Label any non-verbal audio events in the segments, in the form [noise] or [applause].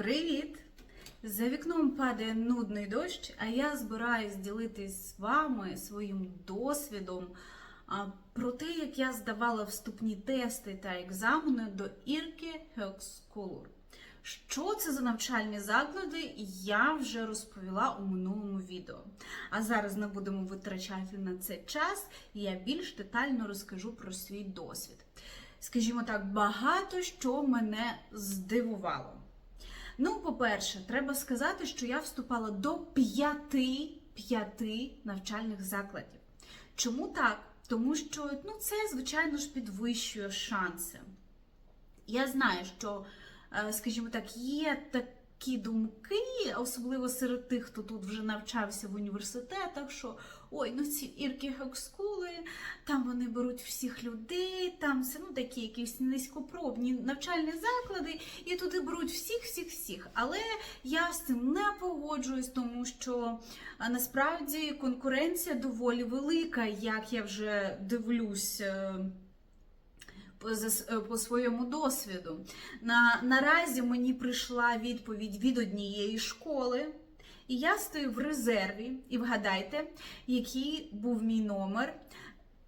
Привіт! За вікном падає нудний дощ, а я збираюсь ділитись з вами своїм досвідом про те, як я здавала вступні тести та екзамени до Ірки Хекскулу. Що це за навчальні заклади, я вже розповіла у минулому відео. А зараз не будемо витрачати на це час, і я більш детально розкажу про свій досвід. Скажімо так, багато що мене здивувало. Ну, по-перше, треба сказати, що я вступала до п'яти п'яти навчальних закладів. Чому так? Тому що ну, це, звичайно ж, підвищує шанси. Я знаю, що, е, скажімо так, є такі думки, особливо серед тих, хто тут вже навчався в університетах, що ой, ну ці ірки хекскули, там вони беруть всіх людей, там все ну такі якісь низькопробні навчальні заклади, і туди беруть всіх, всіх, всіх. Але я з цим не погоджуюсь, тому що насправді конкуренція доволі велика, як я вже дивлюсь. Е, по- своєму досвіду. На, наразі мені прийшла відповідь від однієї школи, і я стою в резерві. І вгадайте, який був мій номер.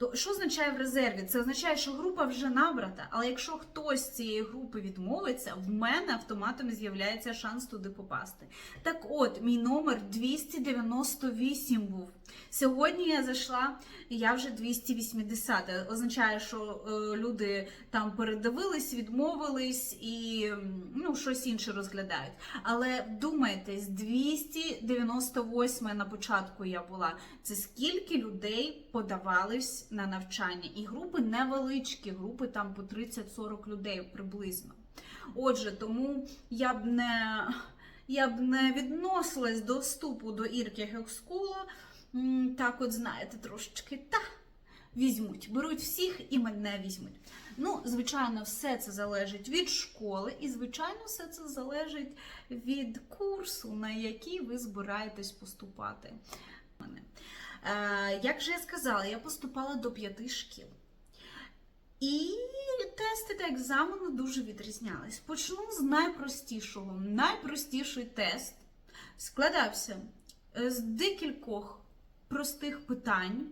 То що означає в резерві? Це означає, що група вже набрата, але якщо хтось з цієї групи відмовиться, в мене автоматом з'являється шанс туди попасти. Так от, мій номер 298 був. Сьогодні я зайшла, я вже 280. Це Означає, що е, люди там передивились, відмовились і ну, щось інше розглядають. Але вдумайтесь, 298 на початку я була. Це скільки людей подавались на навчання? І групи невеличкі, групи там по 30-40 людей приблизно. Отже, тому я б не. Я б не відносилась до вступу до Ірки Гекскула. Так, от знаєте, трошечки та візьмуть, беруть всіх і мене візьмуть. Ну, звичайно, все це залежить від школи, і, звичайно, все це залежить від курсу, на який ви збираєтесь поступати. Е, як же я сказала, я поступала до п'яти шкіл. І тести та екзамени дуже відрізнялись. Почну з найпростішого. Найпростіший тест складався е, з декількох простих питань,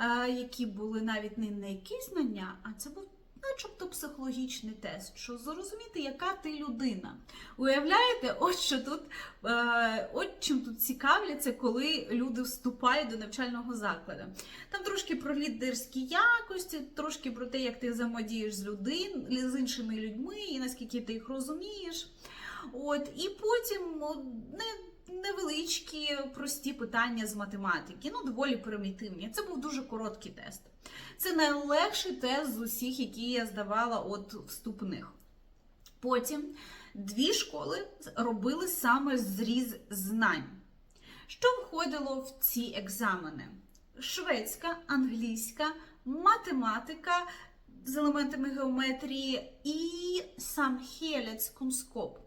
е, які були навіть не на якісь знання, а це був начебто психологічний тест, що зрозуміти, яка ти людина. Уявляєте, от що тут, е, от чим тут цікавляться, коли люди вступають до навчального закладу. Там трошки про лідерські якості, трошки про те, як ти взаємодієш з людин, з іншими людьми, і наскільки ти їх розумієш. От, і потім от, не, невеличкі прості питання з математики, ну доволі примітивні. Це був дуже короткий тест. Це найлегший тест з усіх, які я здавала от вступних. Потім дві школи робили саме зріз знань. Що входило в ці екзамени? Шведська, англійська, математика з елементами геометрії і самхелецькунскоп.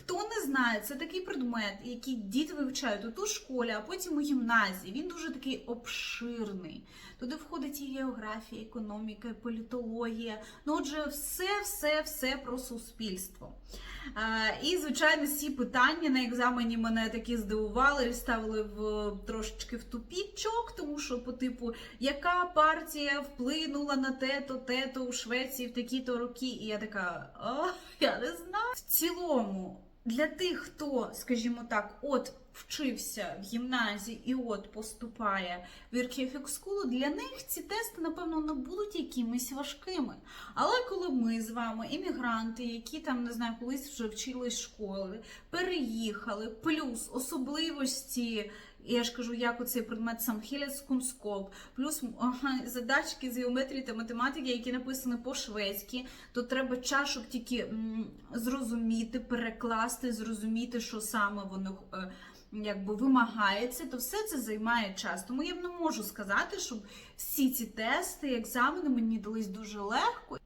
Хто не знає, це такий предмет, який діти вивчають тут у школі, а потім у гімназії. Він дуже такий обширний. Туди входить і географія, економіка, і політологія. Ну, отже, все, все, все про суспільство. І, звичайно, ці питання на екзамені мене такі здивували ставили в трошечки в тупічок, тому що, по типу, яка партія вплинула на те-то, те-то у Швеції в такі-то роки. І я така, о, я не знаю. В цілому, для тих, хто, скажімо так, от вчився в гімназії і от поступає в Іркефікскулу, для них ці тести, напевно, не будуть якимись важкими. Але коли ми з вами, іммігранти, які там не знаю, колись вже вчились школи, переїхали, плюс особливості. Я ж кажу, як оцей предмет самхілецькунскоп, плюс задачки з геометрії та математики, які написані по-шведськи, то треба час, щоб тільки зрозуміти, перекласти, зрозуміти, що саме воно е, якби вимагається, то все це займає час. Тому я не можу сказати, щоб всі ці тести, екзамени мені дались дуже легко.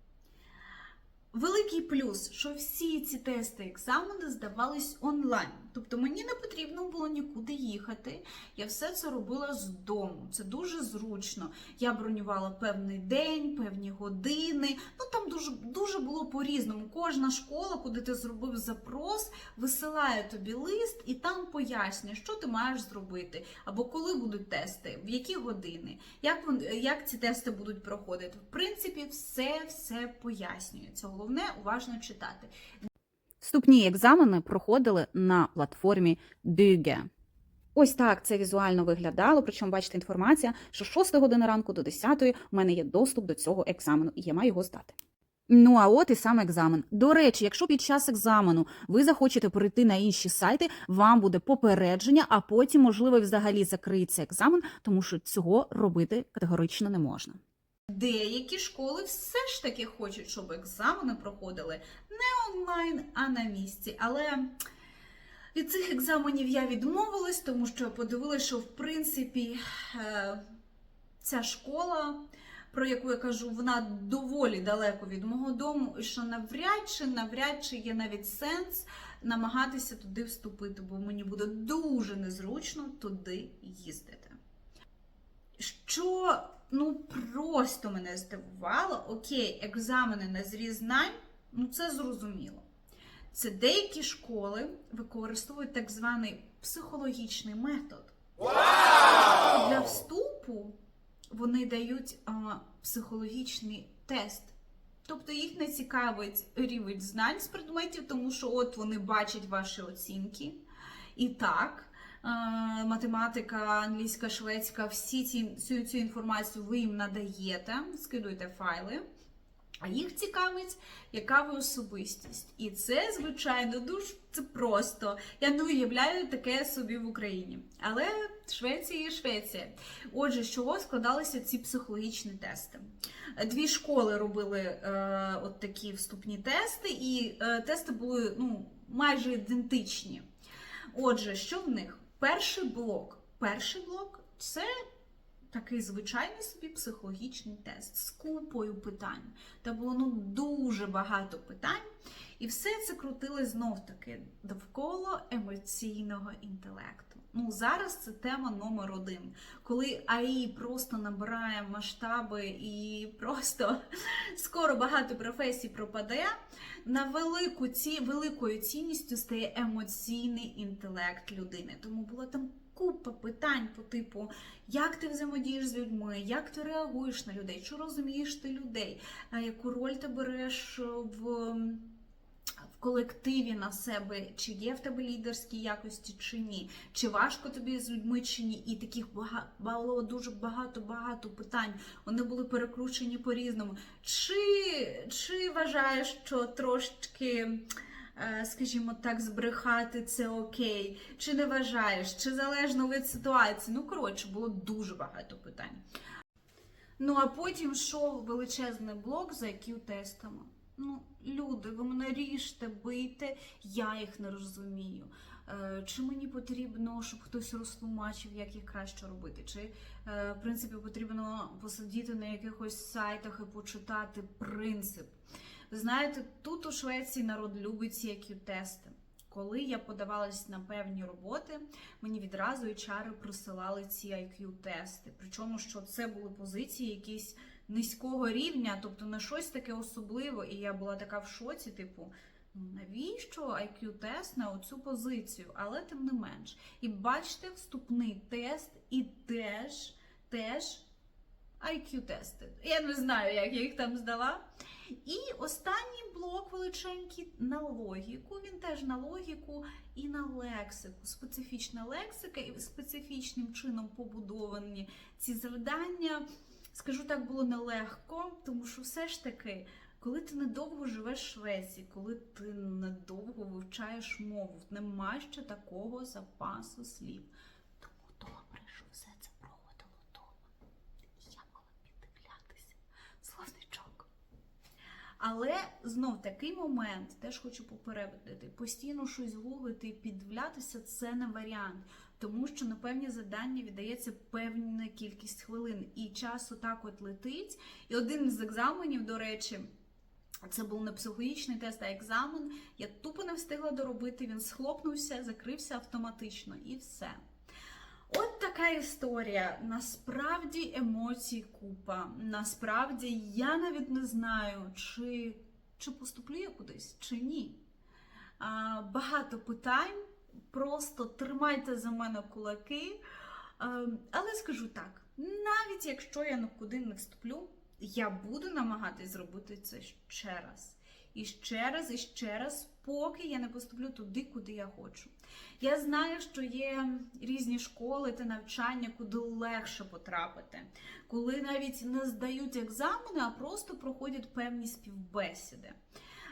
Великий плюс, що всі ці тести, екзамени здавались онлайн. Тобто мені не потрібно було нікуди їхати. Я все це робила з дому. Це дуже зручно. Я бронювала певний день, певні години. Ну там дуже, дуже було по-різному. Кожна школа, куди ти зробив запрос, висилає тобі лист і там пояснює, що ти маєш зробити, або коли будуть тести, в які години, як, як ці тести будуть проходити. В принципі, все, все пояснюється. Головне уважно читати. Вступні екзамени проходили на платформі Duge. Ось так це візуально виглядало. Причому бачите інформація, що з 6 години ранку до 10 у мене є доступ до цього екзамену, і я маю його здати. Ну а от і сам екзамен. До речі, якщо під час екзамену ви захочете перейти на інші сайти, вам буде попередження, а потім, можливо, взагалі закриється екзамен, тому що цього робити категорично не можна. Деякі школи все ж таки хочуть, щоб екзамени проходили не онлайн, а на місці. Але від цих екзаменів я відмовилась, тому що подивилася, що в принципі е, ця школа, про яку я кажу, вона доволі далеко від мого дому, і що навряд чи навряд чи є навіть сенс намагатися туди вступити, бо мені буде дуже незручно туди їздити. Що ну просто мене здивувало, окей, екзамени на зріз знань, ну це зрозуміло. Це деякі школи використовують так званий психологічний метод. Для вступу вони дають а, психологічний тест. Тобто їх не цікавить рівень знань з предметів, тому що от вони бачать ваші оцінки. І так, математика, англійська, шведська, всі ці, всю цю інформацію ви їм надаєте, скидуєте файли. А їх цікавить, яка ви особистість. І це, звичайно, дуже це просто. Я не уявляю таке собі в Україні. Але Швеція є Швеція. Отже, з чого складалися ці психологічні тести? Дві школи робили е, от такі вступні тести, і е, тести були ну, майже ідентичні. Отже, що в них? Перший блок. Перший блок це такий звичайний собі психологічний тест з купою питань. Там було ну дуже багато питань, і все це крутилось знов таки довкола емоційного інтелекту. Ну зараз це тема номер один. Коли АІ просто набирає масштаби і просто [laughs] скоро багато професій пропаде. На велику ці великою цінністю стає емоційний інтелект людини. Тому було там купа питань по типу, як ти взаємодієш з людьми, як ти реагуєш на людей, чи розумієш ти людей, яку роль ти береш в. В колективі на себе, чи є в тебе лідерські якості, чи ні, чи важко тобі з людьми, чи ні, і таких було дуже багато-багато питань. Вони були перекручені по-різному. Чи, чи вважаєш, що трошки, е, скажімо так, збрехати це окей, чи не вважаєш, чи залежно від ситуації? Ну, коротше, було дуже багато питань. Ну, а потім йшов величезний блок за IQ-тестами. Ну, люди, ви мене ріжте, бийте, я їх не розумію. Е, Чи мені потрібно, щоб хтось розтлумачив, як їх краще робити? Чи, е, в принципі, потрібно посидіти на якихось сайтах і почитати принцип? Ви знаєте, тут у Швеції народ любить ці IQ-тести. Коли я подавалась на певні роботи, мені відразу HR присилали ці IQ-тести. Причому, що це були позиції якісь низького рівня, тобто не щось таке особливе. І я була така в шоці, типу, ну навіщо IQ-тест на оцю позицію? Але тим не менш. І бачите, вступний тест і теж, теж IQ-тести. Я не знаю, як я їх там здала. І останній блок величенький на логіку. Він теж на логіку і на лексику. Специфічна лексика і специфічним чином побудовані ці завдання. Скажу так, було нелегко, тому що все ж таки, коли ти недовго живеш в Швеції, коли ти недовго вивчаєш мову, немає ще такого запасу слів. Тому добре, що все це проходило вдома. І я мала піддивлятися словничок. Але знов такий момент, теж хочу попередити, постійно щось гуглити і піддивлятися це не варіант. Тому що на певні завдання віддається певна кількість хвилин, і час отак от летить. І один з екзаменів, до речі, це був не психологічний тест, а екзамен. Я тупо не встигла доробити. Він схлопнувся, закрився автоматично і все. От така історія. Насправді емоцій купа. Насправді я навіть не знаю, чи, чи поступлю я кудись, чи ні. А, багато питань. Просто тримайте за мене кулаки. Але скажу так: навіть якщо я нікуди не вступлю, я буду намагатись зробити це ще раз. І ще раз, і ще раз, поки я не поступлю туди, куди я хочу. Я знаю, що є різні школи та навчання, куди легше потрапити, коли навіть не здають екзамени, а просто проходять певні співбесіди.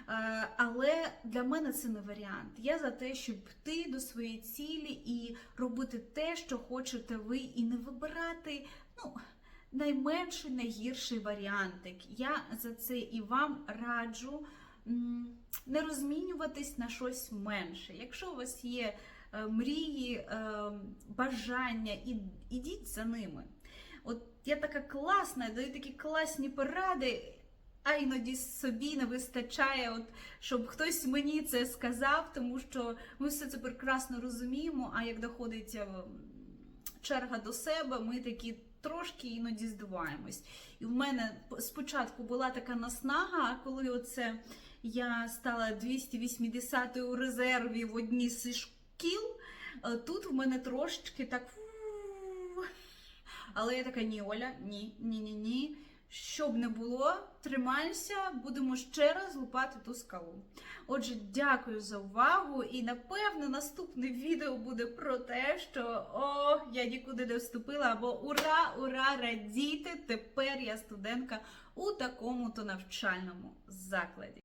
Е, Але для мене це не варіант. Я за те, щоб йти до своєї цілі і робити те, що хочете ви, і не вибирати ну, найменший, найгірший варіантик. Я за це і вам раджу не розмінюватись на щось менше. Якщо у вас є е, мрії, е, бажання, ідіть за ними. От я така класна, даю такі класні поради, а іноді собі не вистачає, от, щоб хтось мені це сказав, тому що ми все це прекрасно розуміємо, а як доходить е, черга до себе, ми такі трошки іноді здиваємось. І в мене спочатку була така наснага, коли оце я стала 280 у резерві в одній з шкіл, е, тут в мене трошечки так. Але я така, ні, Оля, ні, ні, ні, ні. Щоб не було, тримайся, будемо ще раз лупати ту скалу. Отже, дякую за увагу. І напевно наступне відео буде про те, що о, я нікуди не вступила, або ура, ура, радійте! Тепер я студентка у такому-то навчальному закладі.